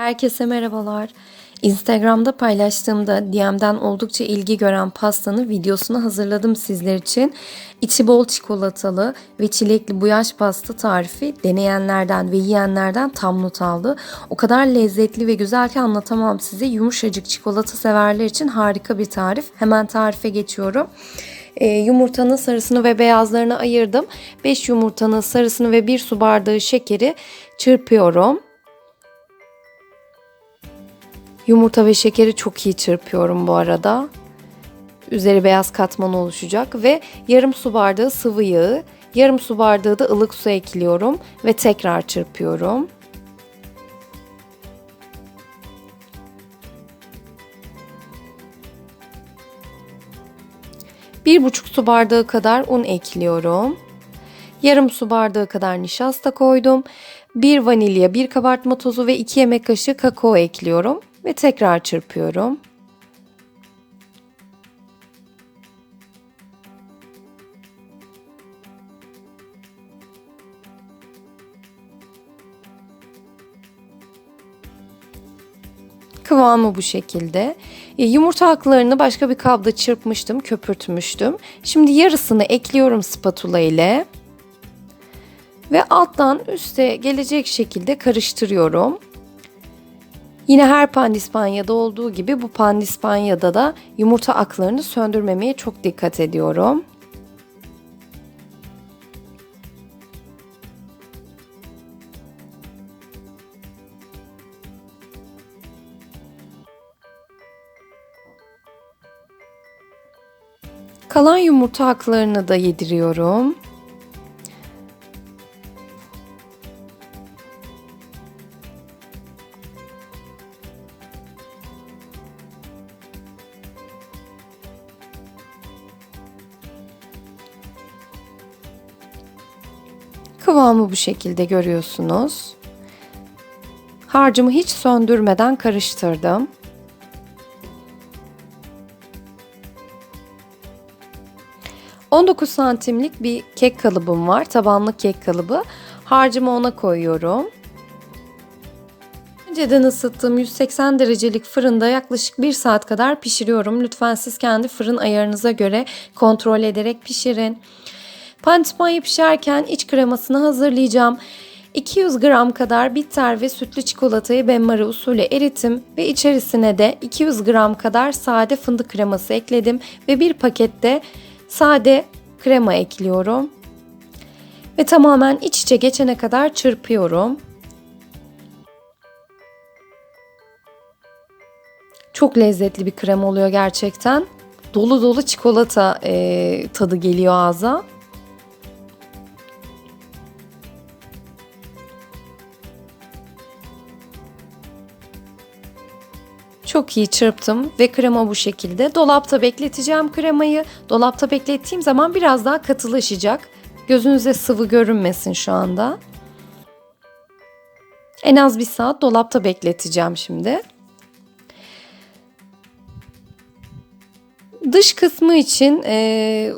Herkese merhabalar. Instagram'da paylaştığımda DM'den oldukça ilgi gören pastanın videosunu hazırladım sizler için. İçi bol çikolatalı ve çilekli bu yaş pasta tarifi deneyenlerden ve yiyenlerden tam not aldı. O kadar lezzetli ve güzel ki anlatamam size. Yumuşacık çikolata severler için harika bir tarif. Hemen tarife geçiyorum. E, yumurtanın sarısını ve beyazlarını ayırdım. 5 yumurtanın sarısını ve 1 su bardağı şekeri çırpıyorum. Yumurta ve şekeri çok iyi çırpıyorum bu arada. Üzeri beyaz katman oluşacak ve yarım su bardağı sıvı yağı, yarım su bardağı da ılık su ekliyorum ve tekrar çırpıyorum. Bir buçuk su bardağı kadar un ekliyorum. Yarım su bardağı kadar nişasta koydum. Bir vanilya, bir kabartma tozu ve 2 yemek kaşığı kakao ekliyorum ve tekrar çırpıyorum. Kıvamı bu şekilde. E, yumurta aklarını başka bir kabda çırpmıştım, köpürtmüştüm. Şimdi yarısını ekliyorum spatula ile. Ve alttan üste gelecek şekilde karıştırıyorum. Yine her pandispanyada olduğu gibi bu pandispanyada da yumurta aklarını söndürmemeye çok dikkat ediyorum. Kalan yumurta aklarını da yediriyorum. Kıvamı bu şekilde görüyorsunuz. Harcımı hiç söndürmeden karıştırdım. ...19 santimlik bir kek kalıbım var. Tabanlı kek kalıbı. Harcımı ona koyuyorum. Önceden ısıttığım 180 derecelik fırında yaklaşık 1 saat kadar pişiriyorum. Lütfen siz kendi fırın ayarınıza göre kontrol ederek pişirin. Pandispanya pişerken iç kremasını hazırlayacağım. 200 gram kadar bitter ve sütlü çikolatayı benmari usulü eritim ve içerisine de 200 gram kadar sade fındık kreması ekledim ve bir pakette sade krema ekliyorum. Ve tamamen iç içe geçene kadar çırpıyorum. Çok lezzetli bir krem oluyor gerçekten. Dolu dolu çikolata e, tadı geliyor ağza. Çok iyi çırptım ve krema bu şekilde. Dolapta bekleteceğim kremayı. Dolapta beklettiğim zaman biraz daha katılaşacak. Gözünüze sıvı görünmesin şu anda. En az bir saat dolapta bekleteceğim şimdi. Dış kısmı için e,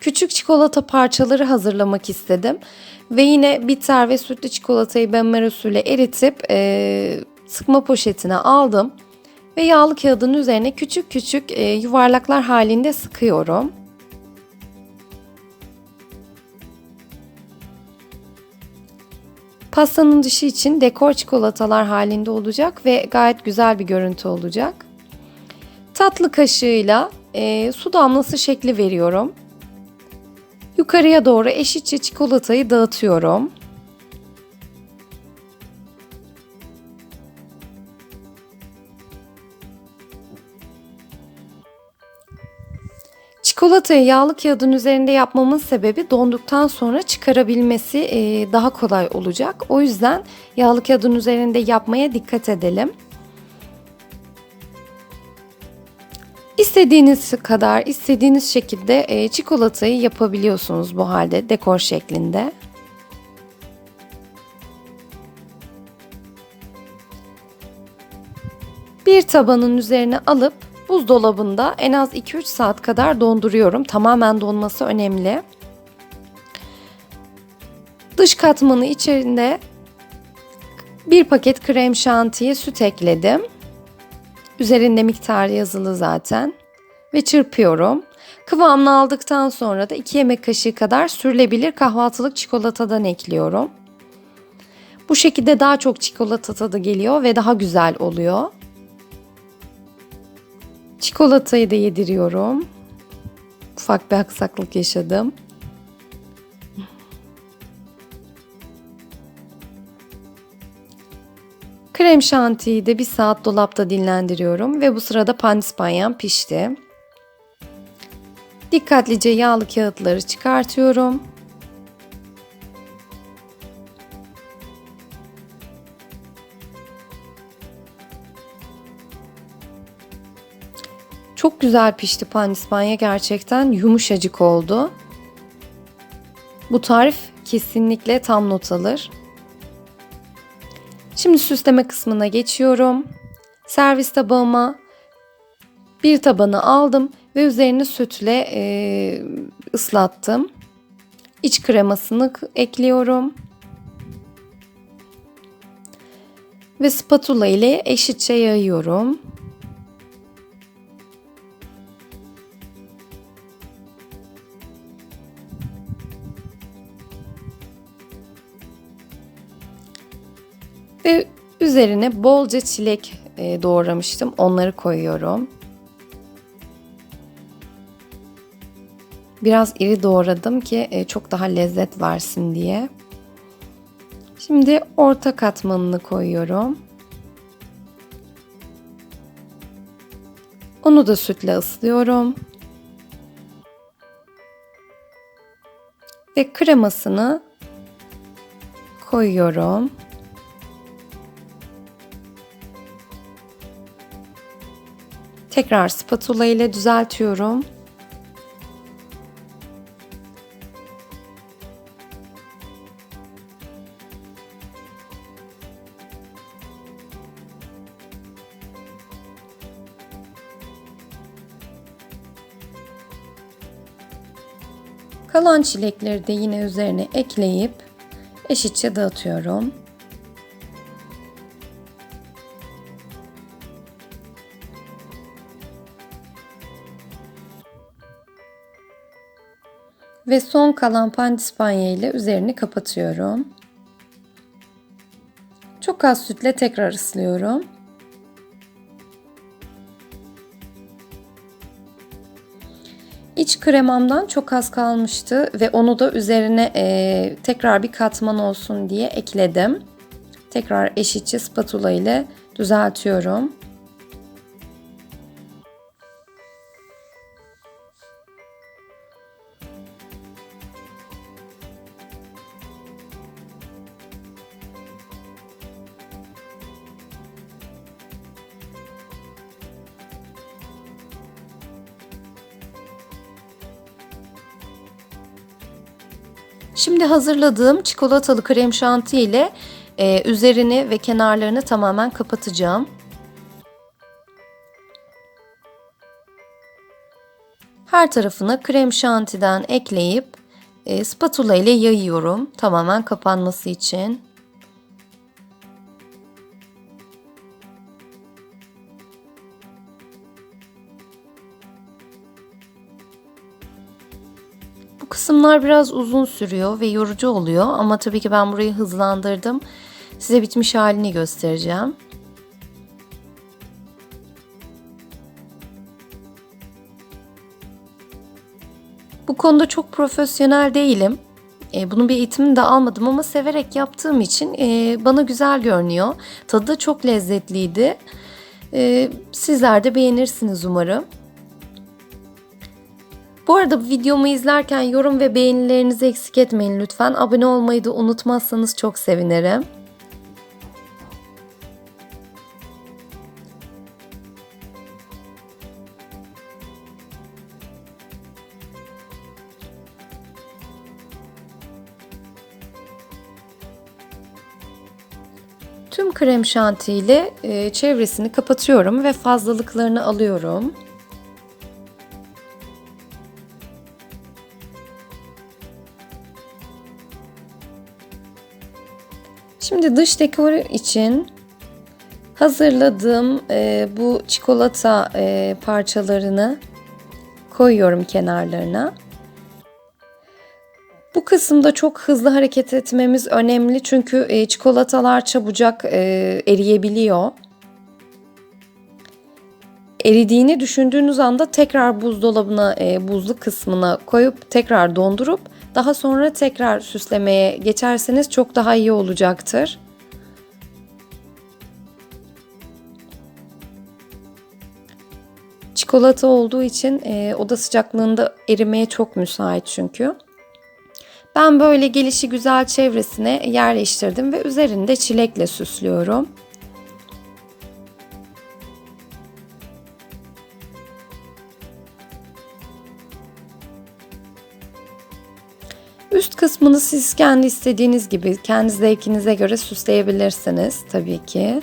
küçük çikolata parçaları hazırlamak istedim. Ve yine bitter ve sütlü çikolatayı benmer usulü eritip e, sıkma poşetine aldım ve yağlı kağıdın üzerine küçük küçük e, yuvarlaklar halinde sıkıyorum. Pastanın dışı için dekor çikolatalar halinde olacak ve gayet güzel bir görüntü olacak. Tatlı kaşığıyla e, su damlası şekli veriyorum. Yukarıya doğru eşitçe çikolatayı dağıtıyorum. Çikolatayı yağlı kağıdın üzerinde yapmamın sebebi donduktan sonra çıkarabilmesi e, daha kolay olacak. O yüzden yağlı kağıdın üzerinde yapmaya dikkat edelim. İstediğiniz kadar, istediğiniz şekilde e, çikolatayı yapabiliyorsunuz bu halde dekor şeklinde. Bir tabanın üzerine alıp buzdolabında en az 2-3 saat kadar donduruyorum. Tamamen donması önemli. Dış katmanı içerisinde Bir paket krem şantiye süt ekledim. Üzerinde miktarı yazılı zaten. Ve çırpıyorum. Kıvamını aldıktan sonra da 2 yemek kaşığı kadar sürülebilir kahvaltılık çikolatadan ekliyorum. Bu şekilde daha çok çikolata tadı geliyor ve daha güzel oluyor. Çikolatayı da yediriyorum. Ufak bir aksaklık yaşadım. Krem şantiyi de bir saat dolapta dinlendiriyorum ve bu sırada pandispanyam pişti. Dikkatlice yağlı kağıtları çıkartıyorum. Çok güzel pişti pandispanya gerçekten yumuşacık oldu. Bu tarif kesinlikle tam not alır. Şimdi süsleme kısmına geçiyorum. Servis tabağıma bir tabanı aldım ve üzerine sütle e, ıslattım. İç kremasını ekliyorum. Ve spatula ile eşitçe yayıyorum. Ve üzerine bolca çilek e, doğramıştım. Onları koyuyorum. Biraz iri doğradım ki e, çok daha lezzet versin diye. Şimdi orta katmanını koyuyorum. Onu da sütle ıslıyorum. Ve kremasını koyuyorum. Tekrar spatula ile düzeltiyorum. Kalan çilekleri de yine üzerine ekleyip eşitçe dağıtıyorum. Ve son kalan pandispanya ile üzerini kapatıyorum. Çok az sütle tekrar ıslıyorum. İç kremamdan çok az kalmıştı ve onu da üzerine e, tekrar bir katman olsun diye ekledim. Tekrar eşitçe spatula ile düzeltiyorum. Şimdi hazırladığım çikolatalı krem şanti ile e, üzerini ve kenarlarını tamamen kapatacağım. Her tarafına krem şantiden ekleyip e, spatula ile yayıyorum tamamen kapanması için. Bu kısımlar biraz uzun sürüyor ve yorucu oluyor ama tabii ki ben burayı hızlandırdım. Size bitmiş halini göstereceğim. Bu konuda çok profesyonel değilim. E, bunun bir eğitimini de almadım ama severek yaptığım için e, bana güzel görünüyor. Tadı da çok lezzetliydi. E, sizler de beğenirsiniz umarım. Bu arada videomu izlerken yorum ve beğenilerinizi eksik etmeyin lütfen. Abone olmayı da unutmazsanız çok sevinirim. Tüm krem şanti ile e, çevresini kapatıyorum ve fazlalıklarını alıyorum. Şimdi dış dekor için hazırladığım e, bu çikolata e, parçalarını koyuyorum kenarlarına. Bu kısımda çok hızlı hareket etmemiz önemli çünkü e, çikolatalar çabucak e, eriyebiliyor. Eridiğini düşündüğünüz anda tekrar buzdolabına, e, buzlu kısmına koyup tekrar dondurup daha sonra tekrar süslemeye geçerseniz çok daha iyi olacaktır. Çikolata olduğu için e, oda sıcaklığında erimeye çok müsait çünkü. Ben böyle gelişi güzel çevresine yerleştirdim ve üzerinde çilekle süslüyorum. Üst kısmını siz kendi istediğiniz gibi, kendi zevkinize göre süsleyebilirsiniz tabii ki.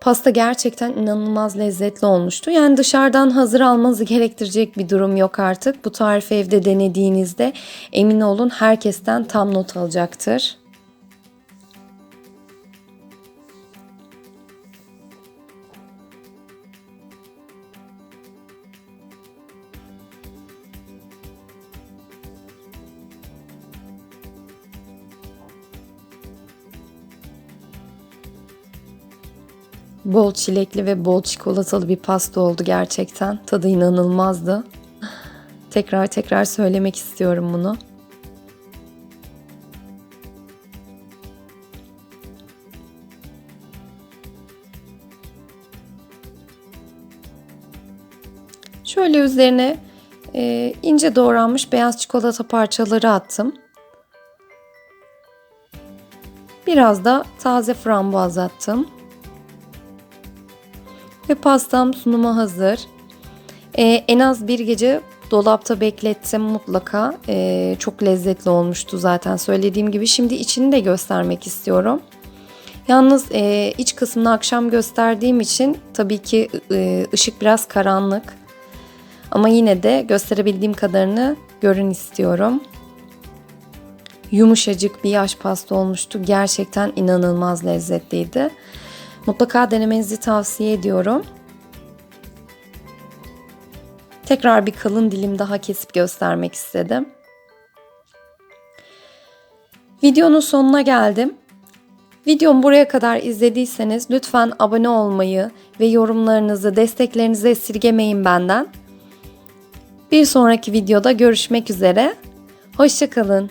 Pasta gerçekten inanılmaz lezzetli olmuştu. Yani dışarıdan hazır almanızı gerektirecek bir durum yok artık. Bu tarifi evde denediğinizde emin olun herkesten tam not alacaktır. Bol çilekli ve bol çikolatalı bir pasta oldu gerçekten. Tadı inanılmazdı. Tekrar tekrar söylemek istiyorum bunu. Şöyle üzerine e, ince doğranmış beyaz çikolata parçaları attım. Biraz da taze frambuaz attım. Ve pastam sunuma hazır. Ee, en az bir gece dolapta beklettim mutlaka. Ee, çok lezzetli olmuştu zaten söylediğim gibi. Şimdi içini de göstermek istiyorum. Yalnız e, iç kısmını akşam gösterdiğim için tabii ki e, ışık biraz karanlık. Ama yine de gösterebildiğim kadarını görün istiyorum. Yumuşacık bir yaş pasta olmuştu. Gerçekten inanılmaz lezzetliydi. Mutlaka denemenizi tavsiye ediyorum. Tekrar bir kalın dilim daha kesip göstermek istedim. Videonun sonuna geldim. Videomu buraya kadar izlediyseniz lütfen abone olmayı ve yorumlarınızı, desteklerinizi esirgemeyin benden. Bir sonraki videoda görüşmek üzere. Hoşçakalın.